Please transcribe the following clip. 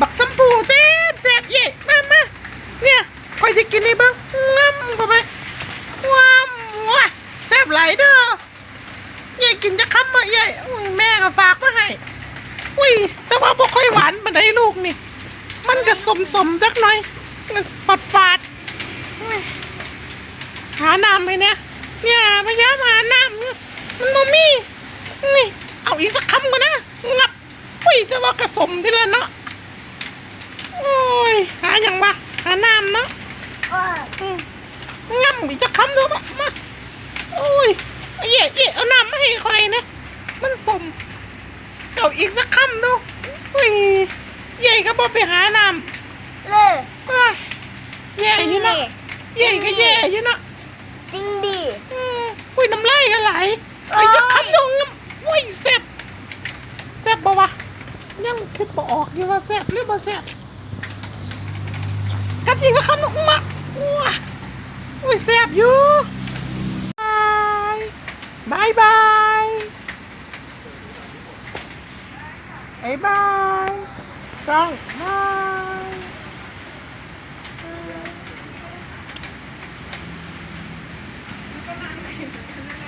บักสัมปูแซ่บแซ่บเย่มามาเนี่ยคอยจะกินนี่บ้างงำเข้าไปว้ามว้าแซ่บไหลายเด้อเย่กินจะค้ำมาเย่แม่ก็ฝากมาให้อุ้ยแต่ว่าบ่ค่อยหวานปานใดลูกนี่ มันก็สมสมจักหน่อยมันฝาดฝาดหาน้ำไปเนี่ยเนี่ยพยายามหาน้ำมันบ่มีนี่ เอาอีกสักคำก่อนนะงับอุ้ยแต่ว่ากระสมทีละเนาะโอ้ยหา อย่างวะหาน้ำเนาะโอ้ยอืมงับอีกสักคำดูปะมาโอ้ยเอาเย่เย่เอาน้ำมาให้คอยนะ มันสมเอาอีกสักคำดูอุ้ยเย่ก็บอกไปหาน้ำเลยเอ้ยแย่อยู่เนาะแย่ก็แย่อยู่เนาะจริงดิอืมอุ้ยน้ำลายก็ไหลไอ้ยักษ์คำนงอุ้ยแซ่บแซ่บปะวะยังคิดบ่ออกอยู่ว่าแซ่บหรือบ่แซ่บ กัดยิงก็คำนงมาว้าอุ้ยแซ่บอยู่บายบายบายบายต้องบายบาย